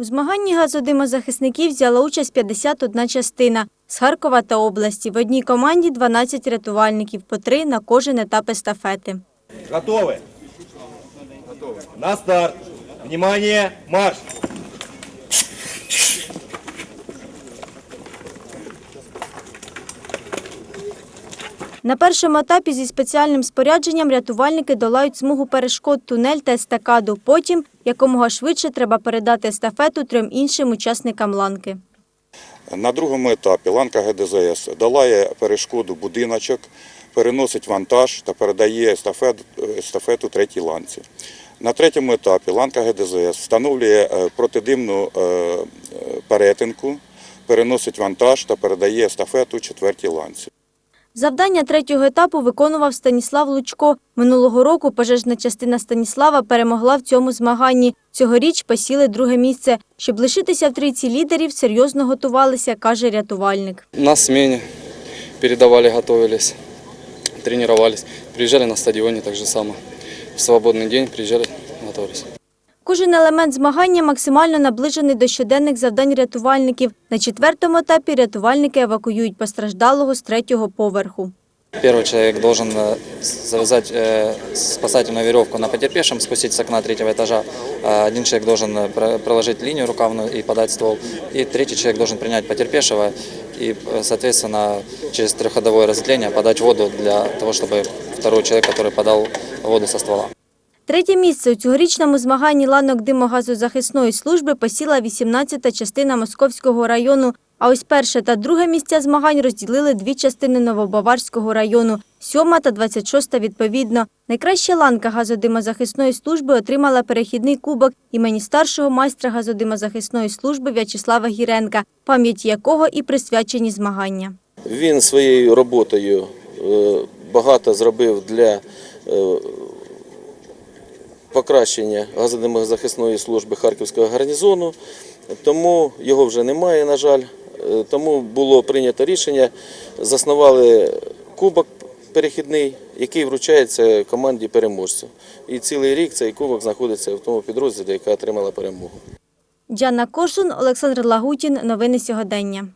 У змаганні газодимозахисників взяла участь 51 частина з Харкова та області. В одній команді 12 рятувальників, по три на кожен етап естафети. Готовы? Готовы. На старт. Внимание, марш! На першому етапі зі спеціальним спорядженням рятувальники долають смугу перешкод, тунель та естакаду. Потім якомога швидше треба передати естафету трьом іншим учасникам ланки. На другому етапі ланка ГДЗС долає перешкоду будиночок, переносить вантаж та передає естафету, естафету третій ланці. На третьому етапі ланка ГДЗС встановлює е, протидимну е, е, перетинку, переносить вантаж та передає естафету четвертій ланці. Завдання третього етапу виконував Станіслав Лучко. Минулого року пожежна частина Станіслава перемогла в цьому змаганні. Цьогоріч посіли друге місце. Щоб лишитися в трійці лідерів, серйозно готувалися, каже рятувальник. На смене передавали, готовились, тренировались. Приезжали на стадионе так же само. В свободный день приезжали, готовились. Кожен елемент змагання максимально наближений до щоденних завдань рятувальників. На четвертому етапі рятувальники евакуюють постраждалого з третього поверху. Первый человек должен э, завязать э, спасательную веревку на потерпевшем, спустить с окна третьего этажа. А Один человек должен э, про- проложить линию рукавную и подать ствол. И третий человек должен принять потерпевшего и, э, соответственно, через трехходовое разделение подать воду для того, чтобы второй человек, который подал воду со ствола. Третє місце у цьогорічному змаганні ланок димогазозахисної служби посіла 18-та частина Московського району. А ось перше та друге місця змагань розділили дві частини Новобаварського району, сьома та 26-та відповідно. Найкраща ланка газодимозахисної служби отримала перехідний кубок імені старшого майстра газодимозахисної служби В'ячеслава Гіренка, пам'яті якого і присвячені змагання. Він своєю роботою е, багато зробив для е, покращення газодимозахисної служби Харківського гарнізону, тому його вже немає, на жаль. Е, Тому було прийнято рішення, заснували кубок перехідний, який вручається команді переможців. І цілий рік цей кубок знаходиться в тому підрозділі, яка отримала перемогу. Діана Коршун, Олександр Лагутін. Новини сьогодення.